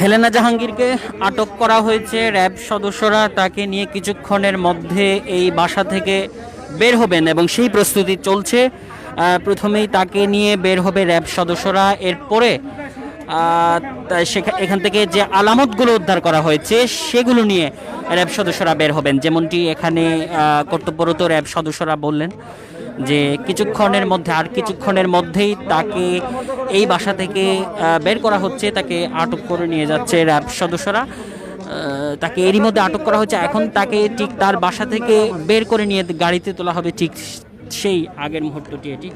Helena জাহাঙ্গীরকে আটক করা হয়েছে র্যাব সদস্যরা। তাকে নিয়ে কিছুক্ষণের মধ্যে এই বাসা থেকে বের হবেন এবং সেই প্রস্তুতি চলছে। প্রথমেই তাকে নিয়ে বের হবে র্যাব সদস্যরা। এরপরে এখান থেকে যে আলামতগুলো উদ্ধার করা হয়েছে, সেগুলো নিয়ে র্যাব সদস্যরা বের হবেন। যেমনটি এখানে কর্তব্যরত র্যাব সদস্যরা বললেন। যে কিছুক্ষণের মধ্যে, আর কিছুক্ষণের মধ্যেই তাকে এই বাসা থেকে বের করা হচ্ছে, তাকে আটক করে নিয়ে যাচ্ছে র্যাব সদস্যরা। তাকে এরই মধ্যে আটক করা হচ্ছে এখন তাকে ঠিক তার বাসা থেকে বের করে নিয়ে গাড়িতে তোলা হবে, ঠিক সেই আগের মুহূর্তটি এটি।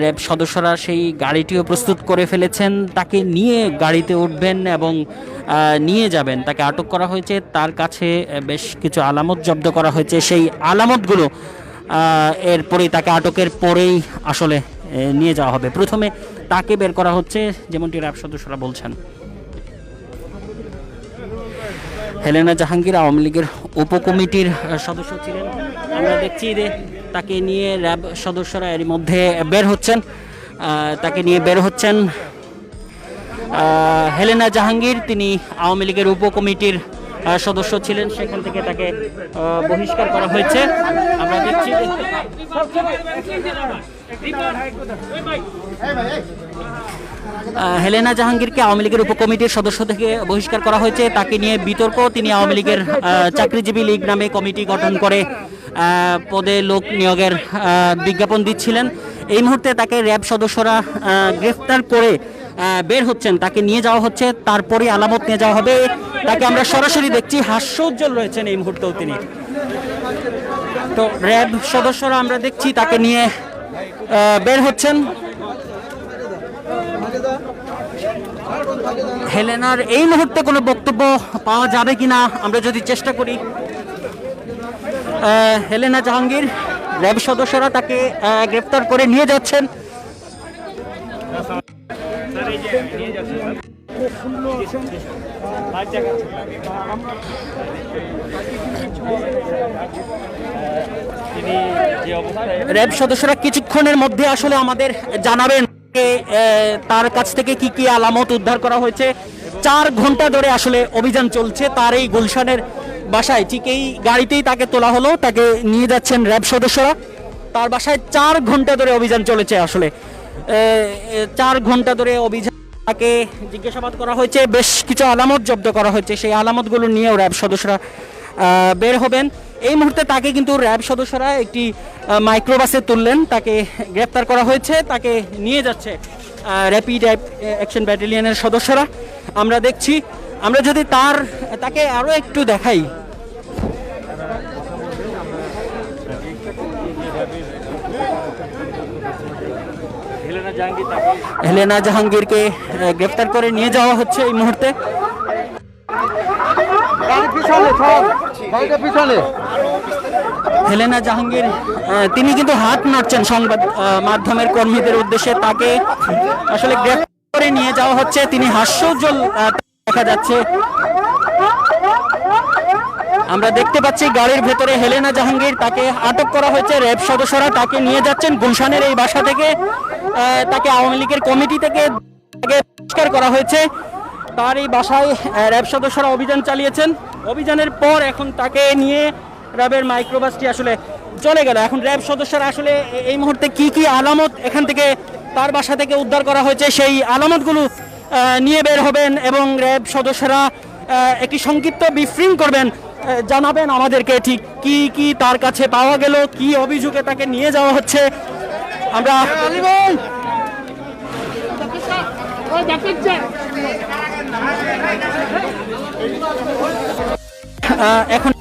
র্যাব সদস্যরা সেই গাড়িটিও প্রস্তুত করে ফেলেছেন। তাকে নিয়ে গাড়িতে উঠবেন এবং নিয়ে যাবেন। তাকে আটক করা হয়েছে। তার কাছে বেশ কিছু আলামত জব্দ করা হয়েছে। সেই আলামতগুলো এরপরেই তাকে আটকের পরেই আসলে নিয়ে যাওয়া হবে। প্রথমে তাকে বের করা হচ্ছে, যেমনটি র্যাব সদস্যরা বলছেন। হেলেনা জাহাঙ্গীর আওয়ামী লীগের উপকমিটির সদস্য ছিলেন। আমরা দেখছি যে তাকে নিয়ে র্যাব সদস্যরা এর মধ্যে বের হচ্ছেন তাকে নিয়ে বের হচ্ছেন হেলেনা জাহাঙ্গীর, তিনি আওয়ামী লীগের উপকমিটির সদস্য ছিলেন, সেখান থেকে তাকে বহিষ্কার করা হয়েছে। আমরা দেখছি হেলেনা জাহাঙ্গীরকে আওয়ামী লীগের উপকমিটির সদস্য থেকে বহিষ্কার করা হয়েছে। তাকে নিয়ে বিতর্ক, তিনি আওয়ামী লীগের চাকরিজীবী লীগ নামে কমিটি গঠন করে পদে লোক নিয়োগের বিজ্ঞাপন দিচ্ছিলেন। এই মুহূর্তে তাকে র্যাব সদস্যরা গ্রেফতার করে বের হচ্ছেন। তাকে নিয়ে যাওয়া হচ্ছে, তারপরে আলামত নিয়ে যাওয়া হবে। তাকে আমরা সরাসরি দেখছি, হাস্যোজ্জ্বল রয়েছেন এই মুহূর্তেও তিনি। তো র্যাব সদস্যরা আমরা দেখছি, তাকে নিয়ে বের হচ্ছেন। হেলেনার, এই মুহূর্তে কোনো বক্তব্য পাওয়া যাবে কিনা? আমরা যদি চেষ্টা করি। হেলেনা জাহাঙ্গীর, র্যাব সদস্যরা তাকে গ্রেফতার করে নিয়ে যাচ্ছেন। র্যাব সদস্যরা কিছুক্ষণের মধ্যে আসলে আমাদের জানাবেন তার কাছ থেকে কি কি আলামত উদ্ধার করা হয়েছে। চার ঘণ্টা ধরে আসলে অভিযান চলছে, তার এই গুলশানের বাসায় ঠিক এই গাড়িতেই তাকে তোলা হলো, তাকে নিয়ে যাচ্ছেন র্যাব সদস্যরা। তার বাসায় চার ঘণ্টা ধরে অভিযান চলেছে আসলে। চার ঘণ্টা ধরে অভিযান তাকে জিজ্ঞাসাবাদ করা হয়েছে, বেশ কিছু আলামত জব্দ করা হয়েছে, সেই আলামতগুলো নিয়েও র্যাব সদস্যরা বের হবেন। এই মুহূর্তে তাকে কিন্তু র্যাব সদস্যরা একটি মাইক্রোবাসে তুললেন, তাকে গ্রেপ্তার করা হয়েছে, তাকে নিয়ে যাচ্ছে র্যাপিড অ্যাকশন ব্যাটালিয়নের সদস্যরা। আমরা দেখছি আমরা যদি তার তাকে আরও একটু দেখাই। হেলেনা জাহাঙ্গীরকে আহ, গ্রেপ্তার করে নিয়ে যাওয়া হচ্ছে এই মুহূর্তে। হেলেনা জাহাঙ্গীর তিনি কিন্তু হাত নাড়ছেন সংবাদ মাধ্যমের কর্মীদের উদ্দেশ্যে। তাকে আসলে গ্রেফতার করে নিয়ে যাওয়া হচ্ছে। তিনি হাস্যোজ্জ্বল দেখা যাচ্ছে। আমরা দেখতে পাচ্ছি গাড়ির ভেতরে হেলেনা জাহাঙ্গীর তাকে আটক করা হয়েছে। র্যাব সদস্যরা তাকে নিয়ে যাচ্ছেন গুলশানের এই বাসা থেকে। তাকে আওয়ামী লীগের কমিটি থেকে বহিষ্কার করা হয়েছে। তার এই বাসায় র্যাব সদস্যরা অভিযান চালিয়েছেন। অভিযানের পর এখন তাকে নিয়ে র্যাবের মাইক্রোবাসটি আসলে চলে গেল। এখন র্যাব সদস্যরা আসলে এই মুহূর্তে কি কি আলামত এখান থেকে তার বাসা থেকে উদ্ধার করা হয়েছে, সেই আলামতগুলো নিয়ে বের হবেন এবং র্যাব সদস্যরা একটি সংক্ষিপ্ত বিফ্রিং করবেন। জানাবেন আমাদেরকে ঠিক কি কি তার কাছে পাওয়া গেল কি অভিযোগে তাকে নিয়ে যাওয়া হচ্ছে। আমরা আহ, এখন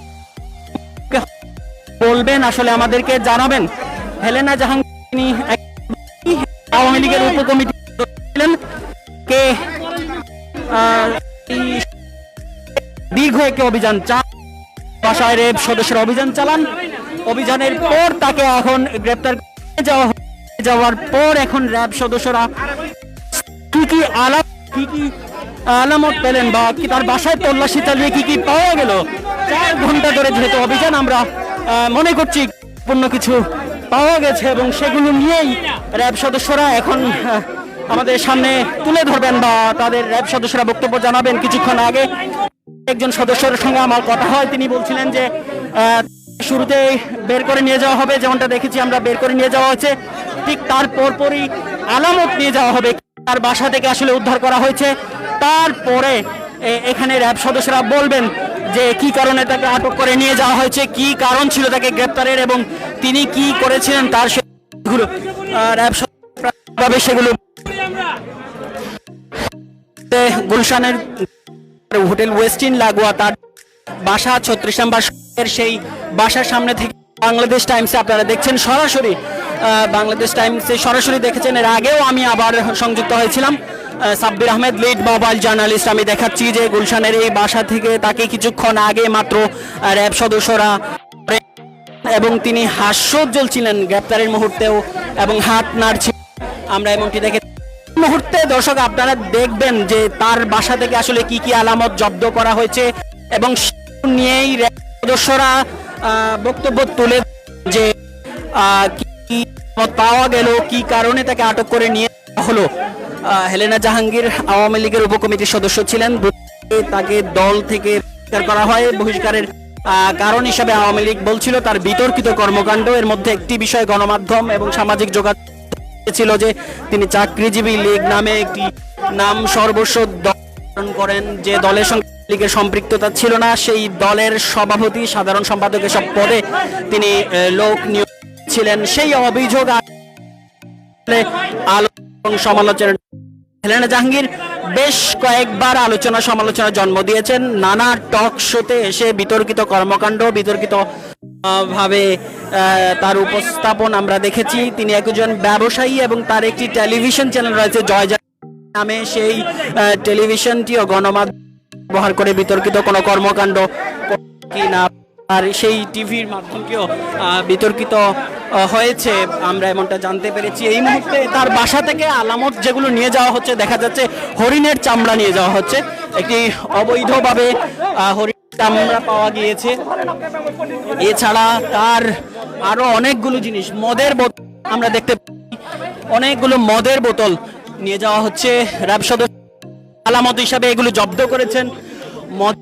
বলবেন আসলে আমাদেরকে জানাবেন। হেলেনা জাহাঙ্গীর আওয়ামী লীগের উপকমিটি ছিলেন। কে দীর্ঘ একটি অভিযান চান বাসায় রেব সদস্যরা অভিযান চালান অভিযানের পর তাকে এখন গ্রেপ্তার যাওয়ার পর এখন র্যাব সদস্যরা কি কি আলাপ কি কি আলামত পেলেন বা কি তার বাসায় তল্লাশি চালিয়ে কি কি পাওয়া গেল চার ঘণ্টা ধরে যেহেতু অভিযান আমরা মনে করছি পূর্ণ কিছু পাওয়া গেছে এবং সেগুলো নিয়েই র্যাব সদস্যরা এখন আমাদের সামনে তুলে ধরবেন বা তাদের র্যাব সদস্যরা বক্তব্য জানাবেন কিছুক্ষণ আগে। একজন সদস্যের সঙ্গে আমার কথা হয়, তিনি বলছিলেন যে শুরুতে বের করে নিয়ে যাওয়া হবে, যেমনটা দেখেছি আমরা, বের করে নিয়ে যাওয়া হয়েছে। ঠিক তার পরপরই আলামত নিয়ে যাওয়া হবে, তার বাসা থেকে আসলে উদ্ধার করা হয়েছে। তারপরে এখানে র্যাব সদস্যরা বলবেন যে, কি কারণে তাকে আটক করে নিয়ে যাওয়া হয়েছে, কি কারণ ছিল তাকে গ্রেপ্তারের এবং তিনি কি করেছিলেন তার সেগুলো র্যাব সদস্যরা সেগুলো গুলশানের হোটেল ওয়েস্টিন লাগোয়া, তার বাসা ছত্রিশ নম্বর সেই বাসার সামনে থেকে বাংলাদেশ টাইমসে আপনারা দেখছেন সরাসরি বাংলাদেশ টাইমসে সরাসরি দেখেছেন। এর আগেও আমি আবার সংযুক্ত হয়েছিলাম। Sabbir Ahmed lead mobile journalist. আমি দেখাচ্ছি যে গুলশানের এই বাসা থেকে তাকে কিছুক্ষণ আগে মাত্র র্যাব সদস্যরা এবং তিনি হাস্যোজ্জ্বল ছিলেন গ্রেপ্তারের মুহূর্তেও এবং হাত নাড়ছিলেন আমরা এমনটি দেখে মুহূর্তে দর্শক আপনারা দেখবেন যে তার বাসা থেকে আসলে কি কি আলামত জব্দ করা হয়েছে এবং নিয়েই সদস্যরা বক্তব্য তুলে যে কি পাওয়া গেল, কি কারণে তাকে আটক করে নিয়ে হলো। হেলেনা জাহাঙ্গীর আওয়ামী লীগের উপকমিটির সদস্য ছিলেন তাকে দল থেকে বহিষ্কার করা হয়। বহিষ্কারের কারণ হিসাবে আওয়ামী লীগ বলছিল তার বিতর্কিত কর্মকাণ্ড। এর মধ্যে একটি বিষয় গণমাধ্যম এবং সামাজিক যোগাযোগ ছিল যে তিনি চাকরিজীবী লীগ নামে একটি নাম সর্বস্ব দল করেন, যে দলের সঙ্গে লীগের সম্পৃক্ততা ছিল না। সেই দলের সভাপতি, সাধারণ সম্পাদক এসব পদে তিনি লোক নিয়োগ ছিলেন। সেই অভিযোগ আলো সমালোচনা হেলেনা জাহাঙ্গীর বেশ কয়েকবার আলোচনা সমালোচনা জন্ম দিয়েছেন। নানা টক শোতে এসে বিতর্কিত কর্মকাণ্ড, বিতর্কিত ভাবে তার উপস্থাপন আমরা দেখেছি। তিনি একজন ব্যবসায়ী এবং তার একটি টেলিভিশন চ্যানেল রয়েছে, জয় নামে। সেই টেলিভিশনটিও গণমাধ্যম ব্যবহার করে বিতর্কিত কোনো কর্মকাণ্ড কি না আর সেই টিভির মাধ্যমটিও আহ, বিতর্কিত হয়েছে। আমরা এমনটা জানতে পেরেছি। এই মুহূর্তে তার বাসা থেকে আলামত যেগুলো নিয়ে যাওয়া হচ্ছে দেখা যাচ্ছে হরিণের চামড়া নিয়ে যাওয়া হচ্ছে। একটি অবৈধভাবে আহ, হরিণের চামড়া পাওয়া গিয়েছে। এছাড়া তার আরও অনেকগুলো জিনিস মদের বোতল আমরা দেখতে। অনেকগুলো মদের বোতল নিয়ে যাওয়া হচ্ছে। র্যাব সদস্য আলামত হিসাবে এগুলো জব্দ করেছেন। মদ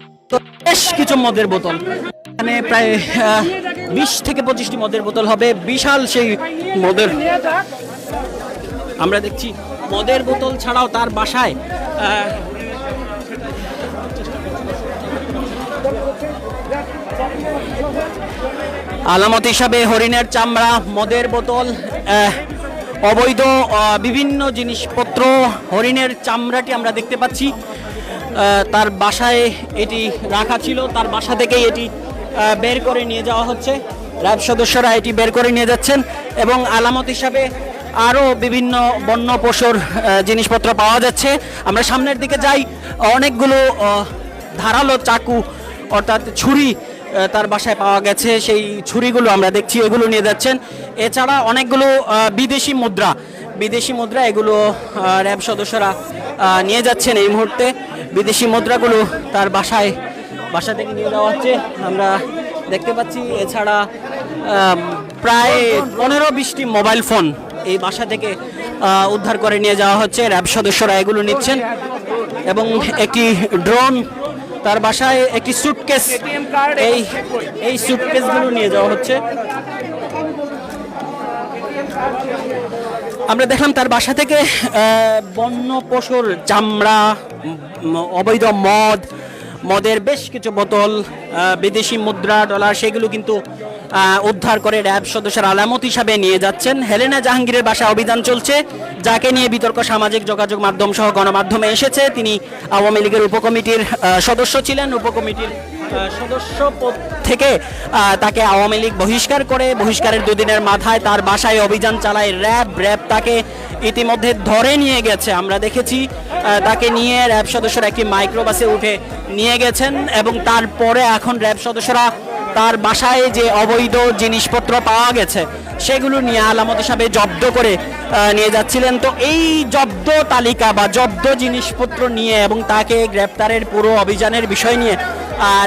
বেশ কিছু মদের বোতল। এখানে প্রায় বিশ থেকে পঁচিশটি মদের বোতল হবে। বিশাল সেই মদের আমরা দেখছি মদের বোতল ছাড়াও তার বাসায় আলামত হিসাবে হরিণের চামড়া, মদের বোতল অবৈধ বিভিন্ন জিনিসপত্র, হরিণের চামড়াটি আমরা দেখতে পাচ্ছি। তার বাসায় এটি রাখা ছিল, তার বাসা থেকেই এটি বের করে নিয়ে যাওয়া হচ্ছে। র্যাব সদস্যরা এটি বের করে নিয়ে যাচ্ছেন এবং আলামত হিসাবে আরও বিভিন্ন বন্য পশুর জিনিসপত্র পাওয়া যাচ্ছে। আমরা সামনের দিকে যাই। অনেকগুলো ধারালো চাকু অর্থাৎ ছুরি তার বাসায় পাওয়া গেছে। সেই ছুরিগুলো আমরা দেখছি, এগুলো নিয়ে যাচ্ছেন। এছাড়া অনেকগুলো বিদেশি মুদ্রা বিদেশি মুদ্রা এগুলো র্যাব সদস্যরা নিয়ে যাচ্ছেন এই মুহূর্তে। বিদেশি মুদ্রাগুলো তার বাসায় বাসা থেকে নিয়ে যাওয়া হচ্ছে। আমরা দেখতে পাচ্ছি, এছাড়া প্রায় পনেরো বিশটি মোবাইল ফোন এই বাসা থেকে উদ্ধার করে নিয়ে যাওয়া হচ্ছে। র্যাব সদস্যরা এগুলো নিচ্ছেন। এবং একটি ড্রোন তার বাসায় একটি সুটকেস এই এই সুটকেসগুলো নিয়ে যাওয়া হচ্ছে। আমরা দেখলাম তার বাসা থেকে বন্য পশুর চামড়া অবৈধ মদ মদের বেশ কিছু বোতল বিদেশি মুদ্রা, ডলার, সেগুলো কিন্তু উদ্ধার করে র্যাব সদস্যের আলামত হিসাবে নিয়ে যাচ্ছেন। হেলেনা জাহাঙ্গীরের বাসা অভিযান চলছে, যাকে নিয়ে বিতর্ক সামাজিক যোগাযোগ মাধ্যম সহ গণমাধ্যমে এসেছে। তিনি আওয়ামী লীগের উপকমিটির সদস্য ছিলেন। উপকমিটির সদস্য পদ থেকে তাকে আওয়ামী লীগ বহিষ্কার করে, বহিষ্কারের দুদিনের মাথায় তার বাসায় অভিযান চালায় র্যাব র্যাব তাকে ইতিমধ্যে ধরে নিয়ে গেছে। আমরা দেখেছি তাকে নিয়ে র্যাব সদস্যরা একটি মাইক্রোবাসে উঠে নিয়ে গেছেন এবং তারপরে এখন র্যাব সদস্যরা তার বাসায় যে অবৈধ জিনিসপত্র পাওয়া গেছে, সেগুলো নিয়ে আলামত হিসাবে জব্দ করে নিয়ে যাচ্ছিলেন। তো এই জব্দ তালিকা বা জব্দ জিনিসপত্র নিয়ে এবং তাকে গ্রেপ্তারের পুরো অভিযানের বিষয় নিয়ে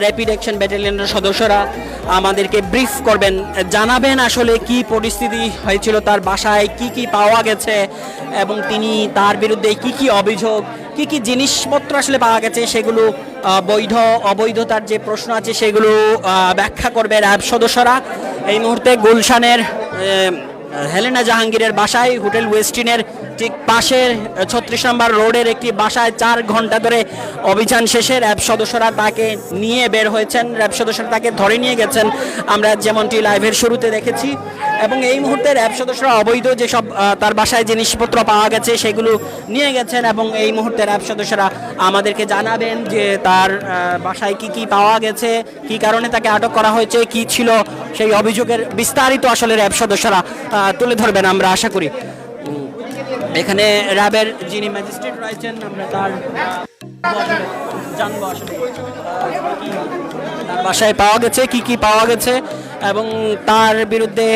র্যাপিড অ্যাকশন ব্যাটালিয়নের সদস্যরা আমাদেরকে ব্রিফ করবেন, জানাবেন আসলে কি পরিস্থিতি হয়েছিল, তার বাসায় কি কি পাওয়া গেছে এবং তিনি তার বিরুদ্ধে কি কি অভিযোগ, কি কি জিনিসপত্র আসলে পাওয়া গেছে, সেগুলো বৈধ, অবৈধতার যে প্রশ্ন আছে সেগুলো ব্যাখ্যা করবে র্যাব সদস্যরা। এই মুহূর্তে গুলশানের হেলেনা জাহাঙ্গীরের বাসায় হোটেল ওয়েস্টিনের ঠিক পাশের ছত্রিশ নম্বর রোডের একটি বাসায় চার ঘণ্টা ধরে অভিযান শেষে র্যাব সদস্যরা তাকে নিয়ে বের হয়েছেন। র্যাব সদস্যরা তাকে ধরে নিয়ে গেছেন। আমরা যেমনটি লাইভের শুরুতে দেখেছি এবং এই মুহূর্তে র্যাব সদস্যরা অবৈধ যেসব তার বাসায় জিনিসপত্র পাওয়া গেছে সেগুলো নিয়ে গেছেন এবং এই মুহূর্তে র্যাব সদস্যরা আমাদেরকে জানাবেন যে তার বাসায় কি কি পাওয়া গেছে, কি কারণে তাকে আটক করা হয়েছে, কি ছিল সেই অভিযোগের বিস্তারিত আসলে র্যাব সদস্যরা তুলে ধরবেন আমরা আশা করি। এখানে র্যাবের যিনি ম্যাজিস্ট্রেট রয়েছেন, আমরা তার জানব বাসায় পাওয়া গেছে, কি কি পাওয়া গেছে, এবং তার বিরুদ্ধে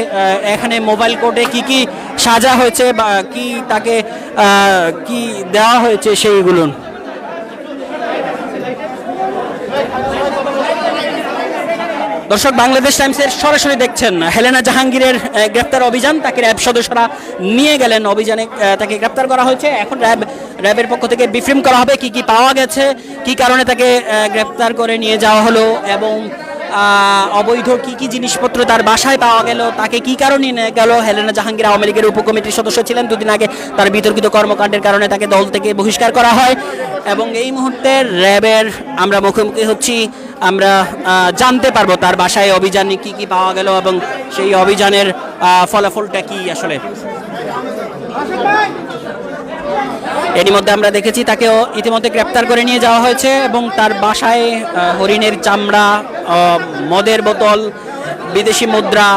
এখানে মোবাইল কোর্টে কি কি সাজা হয়েছে বা কি তাকে কি দেওয়া হয়েছে সেইগুলো। দর্শক, বাংলাদেশ টাইমসের সরাসরি দেখছেন হেলেনা জাহাঙ্গীরের গ্রেপ্তার অভিযান। তাকে র্যাব সদস্যরা নিয়ে গেলেন অভিযানে তাকে গ্রেপ্তার করা হয়েছে। এখন র্যাব, র্যাবের পক্ষ থেকে বিফ্রিম করা হবে কি কি পাওয়া গেছে, কি কারণে তাকে গ্রেপ্তার করে নিয়ে যাওয়া হলো এবং অবৈধ কি কি জিনিসপত্র তার বাসায় পাওয়া গেল, তাকে কি কারণে নিয়ে গেল? হেলেনা জাহাঙ্গীর আওয়ামী লীগের উপকমিটির সদস্য ছিলেন। দুদিন আগে তার বিতর্কিত কর্মকাণ্ডের কারণে তাকে দল থেকে বহিষ্কার করা হয় এবং এই মুহূর্তে র্যাবের আমরা মুখোমুখি হচ্ছি আমরা জানতে পারব তার বাসায় অভিযানে কি কি পাওয়া গেল এবং সেই অভিযানের ফলাফলটা কি আসলে। এরই মধ্যে আমরা দেখেছি তাকেও ইতিমধ্যে গ্রেপ্তার করে নিয়ে যাওয়া হয়েছে এবং তার বাসায় হরিণের চামড়া মদের বোতল, বিদেশি মুদ্রা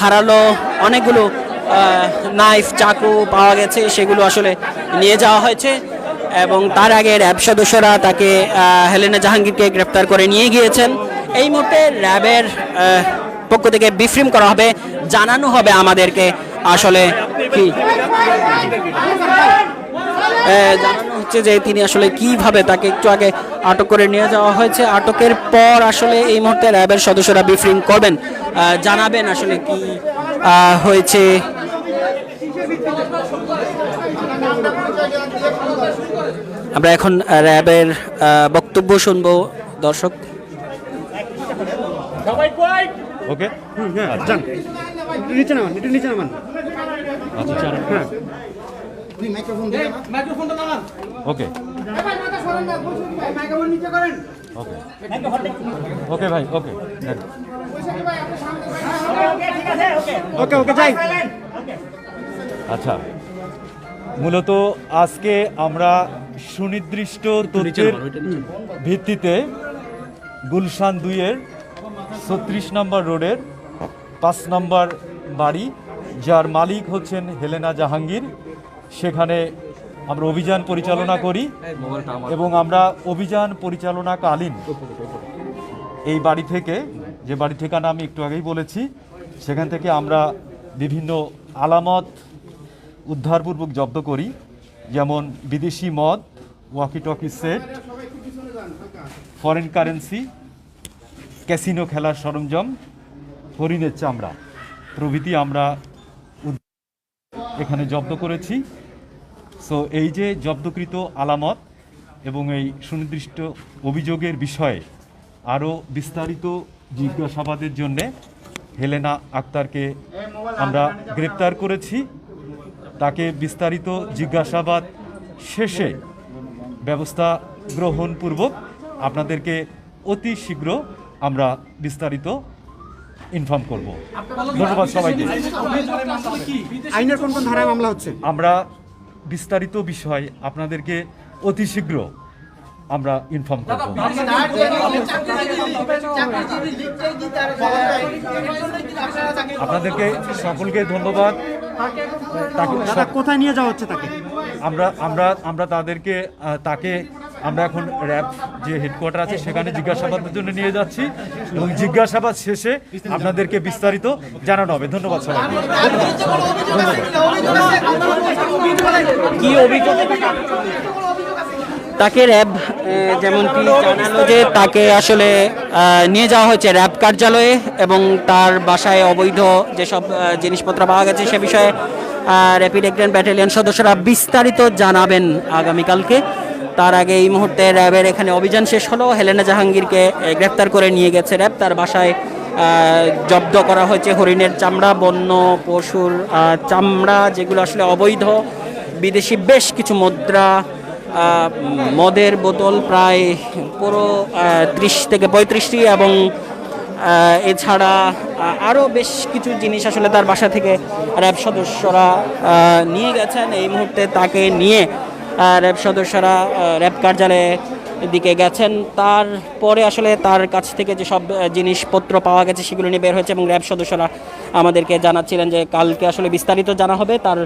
ধারালো অনেকগুলো নাইফ চাকু পাওয়া গেছে, সেগুলো আসলে নিয়ে যাওয়া হয়েছে। এবং তার আগে র্যাব সদস্যরা তাকে হেলেনা জাহাঙ্গীরকে গ্রেপ্তার করে নিয়ে গিয়েছেন। এই মুহূর্তে র্যাবের পক্ষ থেকে বিফ্রিম করা হবে, জানানো হবে আমাদেরকে আসলে কি। জানানো হচ্ছে যে তিনি আসলে কীভাবে তাকে একটু আগে আটক করে নিয়ে যাওয়া হয়েছে। আটকের পর আসলে এই মুহূর্তে র্যাবের সদস্যরা ব্রিফিং করবেন। জানাবেন আসলে কি হয়েছে। আমরা এখন র্যাবের বক্তব্য শুনব। দর্শক। ওকে। হ্যাঁ। একটু নিচে নামান একটু নিচে নামান। হ্যাঁ। ওকে। ওকে। ওকে ভাই ওকে। ওকে ওকে যাই। আচ্ছা। মূলত আজকে আমরা সুনির্দিষ্ট তথ্যের ভিত্তিতে গুলশান দুইয়ের ছত্রিশ নম্বর রোডের পাঁচ নম্বর বাড়ি যার মালিক হচ্ছেন হেলেনা জাহাঙ্গীর। সেখানে আমরা অভিযান পরিচালনা করি এবং আমরা অভিযান পরিচালনাকালীন এই বাড়ি থেকে যে বাড়ি ঠিকানা আমি একটু আগেই বলেছি সেখান থেকে আমরা বিভিন্ন আলামত উদ্ধারপূর্বক জব্দ করি, যেমন বিদেশি মদ walkie talkie set foreign currency casino খেলার সরঞ্জাম, হরিণের চামড়া। প্রভৃতি আমরা এখানে জব্দ করেছি। সো এই যে জব্দকৃত আলামত এবং এই সুনির্দিষ্ট অভিযোগের বিষয়ে আরও বিস্তারিত জিজ্ঞাসাবাদের জন্যে হেলেনা আক্তারকে আমরা গ্রেপ্তার করেছি। তাকে বিস্তারিত জিজ্ঞাসাবাদ শেষে ব্যবস্থা গ্রহণপূর্বক আপনাদেরকে অতি শীঘ্র আমরা বিস্তারিত ইনফর্ম করব। ধন্যবাদ সবাইকে। আইনের কোন কোন ধারায় মামলা হচ্ছে? আমরা বিস্তারিত বিষয় আপনাদেরকে অতি শীঘ্র আমরা ইনফর্ম করব। আপনাদেরকে সকলকে ধন্যবাদ। কোথায় নিয়ে যাওয়া হচ্ছে তাকে? আমরা আমরা আমরা তাদেরকে তাকে আমরা এখন র্যাব যে হেডকোয়ার্টার আছে সেখানে জিজ্ঞাসাবাদের জন্য নিয়ে যাচ্ছি এবং জিজ্ঞাসাবাদ শেষে আপনাদেরকে বিস্তারিত জানানো হবে। ধন্যবাদ সবাই কি অভিযোগ? তাকে র্যাব যেমনটি জানালো যে তাকে আসলে নিয়ে যাওয়া হয়েছে র্যাব কার্যালয়ে এবং তার বাসায় অবৈধ যেসব জিনিসপত্র পাওয়া গেছে সে বিষয়ে র্যাপিড অ্যাক্টেন ব্যাটালিয়ন সদস্যরা বিস্তারিত জানাবেন আগামীকালকে। তার আগে এই মুহূর্তে র্যাবের এখানে অভিযান শেষ হলো। হেলেনা জাহাঙ্গীরকে গ্রেপ্তার করে নিয়ে গেছে র্যাব। তার বাসায় জব্দ করা হয়েছে হরিণের চামড়া, বন্য পশুর চামড়া যেগুলো আসলে অবৈধ, বিদেশি বেশ কিছু মুদ্রা মদের বোতল প্রায় পুরো ত্রিশ থেকে পঁয়ত্রিশটি এবং এছাড়া আরও বেশ কিছু জিনিস আসলে তার বাসা থেকে র্যাব সদস্যরা নিয়ে গেছেন। এই মুহূর্তে তাকে নিয়ে র্যাব সদস্যরা র্যাব কার্যালয়ে দিকে গেছেন। তারপরে আসলে তার কাছ থেকে যে সব জিনিসপত্র পাওয়া গেছে সেগুলো নিয়ে বের হয়েছে এবং র্যাব সদস্যরা আমাদেরকে জানাচ্ছিলেন যে কালকে আসলে বিস্তারিত জানা হবে। তার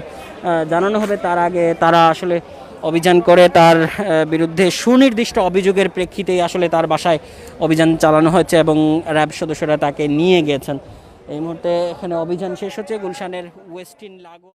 জানানো হবে। তার আগে তারা আসলে অভিযান করে তার বিরুদ্ধে সুনির্দিষ্ট অভিযোগের প্রেক্ষিতেই আসলে তার বাসায় অভিযান চালানো হয়েছে এবং র্যাব সদস্যরা তাকে নিয়ে গেছেন। এই মুহূর্তে এখানে অভিযান শেষ হচ্ছে, গুলশানের ওয়েস্টিন লাগো